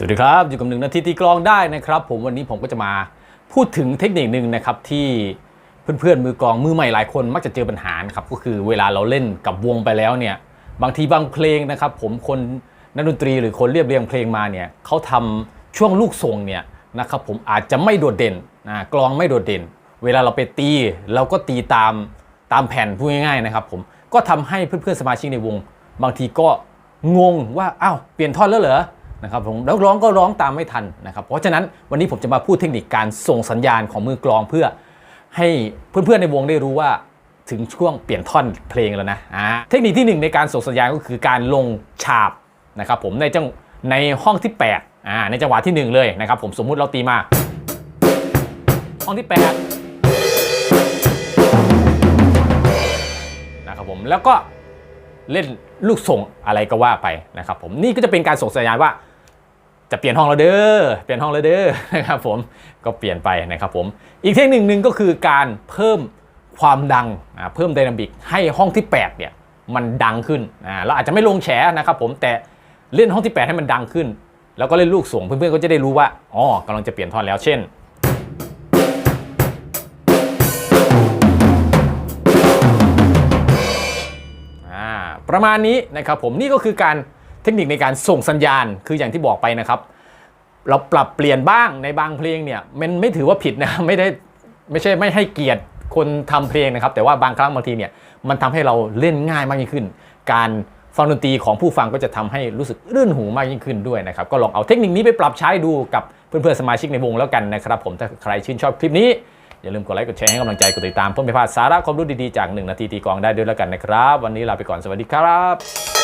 สวัสดีครับ อยู่กับหนึ่งนาทีตีกลองได้นะครับ ผมวันนี้ผมก็จะมาพูดถึงเทคนิคหนึ่งนะครับที่เพื่อนๆมือกลองมือใหม่หลายคนมักจะเจอปัญหาครับก็คือเวลาเราเล่นกับวงไปแล้วเนี่ยบางทีบางเพลงนะครับผมคนนักดนตรีหรือคนเรียบเรียงเพลงมาเนี่ยเขาทำช่วงลูกทรงเนี่ยนะครับผมอาจจะไม่โดดเด่นนะกลองไม่โดดเด่น เวลาเราไปตีเราก็ตีตามตามแผ่นพูดง่ายๆนะครับผมก็ทำให้เพื่อนๆสมาชิกในวง บางทีก็งงว่าอ้าวเปลี่ยนท่อนแล้วเหรอ นะครับผมแล้วร้องก็ร้องตามไม่ทันนะครับ เพราะฉะนั้นวันนี้ผมจะมาพูดเทคนิคการส่งสัญญาณของมือกลองเพื่อให้เพื่อนๆในวงได้รู้ว่าถึงช่วงเปลี่ยนท่อนเพลงแล้วนะอ่าเทคนิคที่หนึ่งในการส่งสัญญาณก็คือการลงฉาบนะครับผมในจังในห้องที่8อ่าในจังหวะที่หนึ่งเลยนะครับผมสมมุติเราตีมา ห้องที่8นะครับผมแล้วก็เล่นลูกส่งอะไรก็ว่าไปนะครับผมนี่ก็จะเป็นการส่งสัญญาณว่า จะเปลี่ยนห้องแล้วเด้อเปลี่ยนห้องแล้วเด้อนะครับผมก็เปลี่ยนไปนะครับผมอีกเทคนิคหนึ่งก็คือการเพิ่มความดังเพิ่มไดนามิกให้ห้องที่8เนี่ยมันดังขึ้นเราอาจจะไม่ลงแฉนะครับผมแต่เล่นห้องที่ 8 ให้มันดังขึ้น แล้วก็เล่นลูกส่งเพื่อนๆก็จะได้รู้ว่าอ๋อกำลังจะเปลี่ยนท่อนแล้วเช่นประมาณนี้นะครับผมนี่ก็คือการ คนิคในการส่งสัญญาณคืออย่างที่บอกไปนะครับ เราปรับเปลี่ยนบ้างในบางเพลงเนี่ยมันไม่ถือว่าผิดนะไม่ได้ไม่ใช่ไม่ให้เกียรติคนทำเพลงนะครับ แต่ว่าบางครั้งบางทีเนี่ยมันทำให้เราเล่นง่ายมากยิ่งขึ้น การฟังดนตรีของผู้ฟังก็จะทำให้รู้สึกรื่นหูมากยิ่งขึ้นด้วยนะครับ ก็ลองเอาเทคนิคนี้ไปปรับใช้ดูกับเพื่อนๆสมาชิกในวงแล้วกันนะครับ ผมถ้าใครชื่นชอบคลิปนี้อย่าลืมกดไลค์กดแชร์ให้กำลังใจกดติดตามเพื่อไม่พลาดสาระความรู้ดีๆจาก 1 นาทีตีกองได้ด้วยแล้วกันนะครับ วันนี้ลาไปก่อนสวัสดีครับ